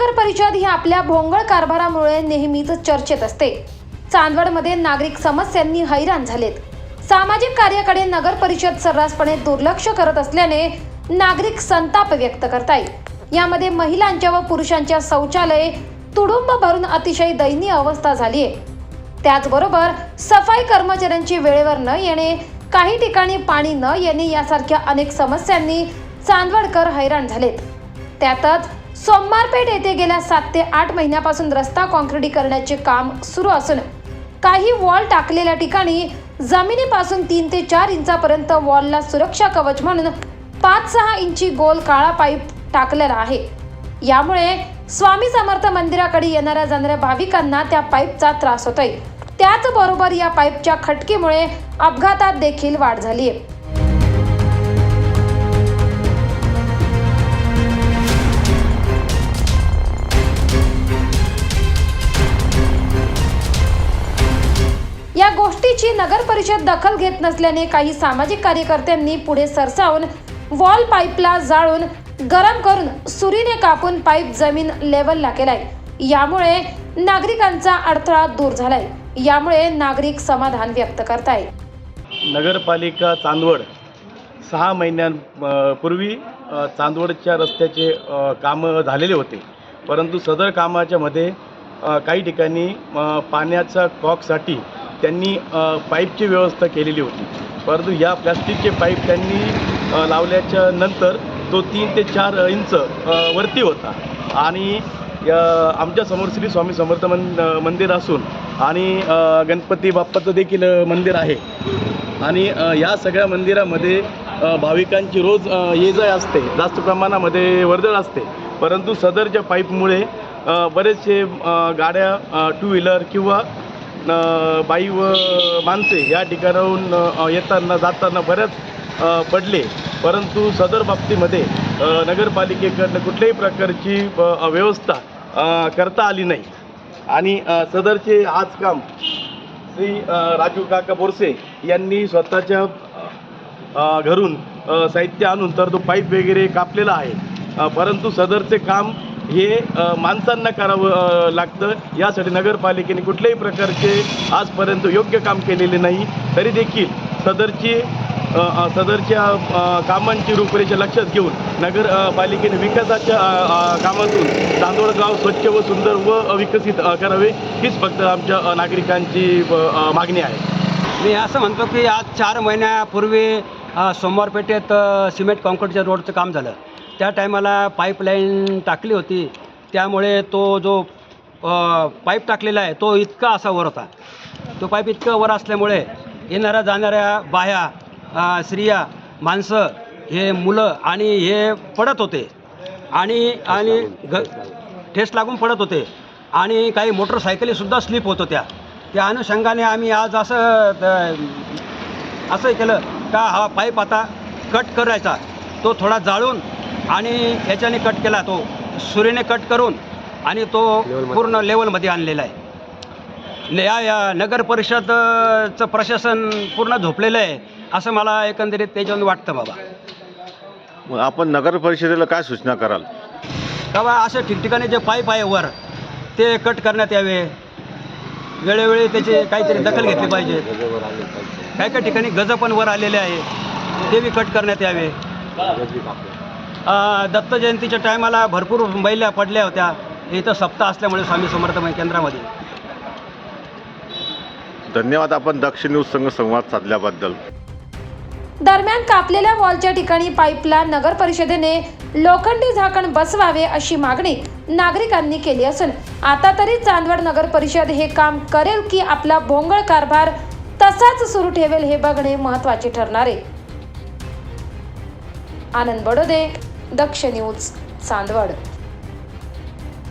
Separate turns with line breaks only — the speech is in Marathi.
नगर परिषद ही आपल्या भोंगळ कारभारामुळे नेहमीच चर्चेत असते. चांदवडमध्ये नागरिक समस्यांनी हैराण झालेत. सामाजिक कार्याकडे नगर परिषद सर्रासपणे दुर्लक्ष करत असल्याने नागरिक संताप व्यक्त करताय यामध्ये महिलांच्या व पुरुषांच्या शौचालये तुडुंब भरून अतिशय दयनीय अवस्था झाली आहे त्याचबरोबर सफाई कर्मचाऱ्यांची वेळेवर न येणे काही ठिकाणी पाणी न येणे यासारख्या अनेक समस्यांनी चांदवडकर हैराण झालेत. त्यातच सोमवारपेठ येथे गेल्या सात ते आठ महिन्यापासून रस्ता काँक्रिटीकरणाचे काम सुरू असून काही वॉल टाकलेल्या ठिकाणी जमिनीपासून तीन ते चार इंचापर्यंत वॉलला सुरक्षा कवच म्हणून पाच सहा इंची गोल काळा पाईप टाकलेला आहे. यामुळे स्वामी समर्थ मंदिराकडे येणाऱ्या जाणाऱ्या भाविकांना त्या पाईपचा त्रास होतोय. त्याचबरोबर या पाईपच्या खटकीमुळे अपघातात देखील वाढ झाली आहे याची नगर परिषद दखल घेत नसल्याने काही सामाजिक कार्यकर्त्यांनी पुढे सरसावून वॉल पाईपला जाळून गरम करून सुरीने कापून पाईप जमीन लेवलला केलाय. यामुळे नागरिकांचा अडथळा दूर झालाय. यामुळे नागरिक समाधान व्यक्त करताय
नगरपालिका चांदवड सहा महिन्यांपूर्वी चांदवडच्या रस्त्याचे कामं झालेले होते. परंतु सदर कामाच्यामध्ये काही ठिकाणी पाण्याच्या कॉकसाठी त्यांनी पाईपची व्यवस्था केलेली होती. परंतु या प्लॅस्टिकचे पाईप त्यांनी लावल्याच्या नंतर तो तीन ते चार इंच वरती होता. आणि आमच्यासमोर आमच्यासमोर श्री स्वामी समर्थ मन मंदिर असून आणि गणपती बाप्पाचं देखील मंदिर आहे. आणि या सगळ्या मंदिरामध्ये भाविकांची रोज ये जाय असते. जास्त प्रमाणामध्ये वर्दळ असते. परंतु सदरच्या पाईपमुळे बरेचसे गाड्या टू व्हीलर किंवा बाई व माणसे या ठिकाणाहून येताना जाताना बऱ्याच पडले. परंतु सदर बाबतीमध्ये नगरपालिकेकडनं कुठल्याही प्रकारची व्यवस्था करता आली नाही. आणि सदरचे आज काम श्री राजू काका बोरसे यांनी स्वतःच्या घरून साहित्य आणून तर तो पाईप वगैरे कापलेला आहे. परंतु सदरचे काम हे माणसांना करावं लागतं. यासाठी नगरपालिकेने कुठल्याही प्रकारचे आजपर्यंत योग्य काम केलेले नाही. तरी देखील सदरची सदरच्या कामांची रूपरेषा लक्षात घेऊन नगरपालिकेने विकासाच्या कामातून चांदोड गाव स्वच्छ व सुंदर व विकसित करावे हीच फक्त आमच्या नागरिकांची मागणी आहे.
मी असं म्हणतो की आज चार महिन्यापूर्वी सोमवारपेठेत सिमेंट कॉन्क्रीटच्या रोडचं काम झालं. त्या टायमाला पाईपलाईन टाकली होती. त्यामुळे तो जो पाईप टाकलेला आहे तो इतका असा वर होता. तो पाईप इतका वर असल्यामुळे येणाऱ्या जाणाऱ्या बाया स्त्रिया माणसं हे मुलं आणि हे पडत होते. आणि आणि घ ठेस लागून पडत होते. आणि काही मोटरसायकलीसुद्धा स्लिप होत होत्या. त्या अनुषंगाने आम्ही आज असं असं केलं का हा पाईप आता कट करायचा. तो थोडा जाळून आणि ह्याच्याने कट केला तो. सुरीने कट करून आणि तो पूर्ण लेवलमध्ये आणलेला आहे. या या नगर परिषदचं प्रशासन पूर्ण झोपलेलं आहे असं मला एकंदरीत त्याच्यावर वाटतं बाबा.
मग आपण नगर परिषदेला काय सूचना कराल?
का बा अशा ठिकठिकाणी जे पाईप आहे वर ते कट करण्यात यावे. वेळोवेळी त्याची काहीतरी दखल घेतली पाहिजे. काही काही ठिकाणी गज पण वर आलेले आहे ते बी कट करण्यात यावे. दत्त जयंतीच्या टायमाला भरपूर महिला पडल्या होत्या. इथं सप्ताह असल्यामुळे स्वामी समर्थ केंद्रामध्ये.
धन्यवाद आपण दक्ष न्यूज संघ संवाद साधल्याबद्दल.
दरम्यान कापलेल्या वॉलच्या ठिकाणी पाईपला नगर परिषदेने लोखंडी झाकण बसवावे अशी मागणी नागरिकांनी केली असून आता तरी चांदवड नगर परिषद हे काम करेल की आपला भोंगळ कारभार तसाच सुरू ठेवेल हे बघणे महत्त्वाचे ठरणार आहे. आनंद बडोदे दक्ष न्यूज चांदवड.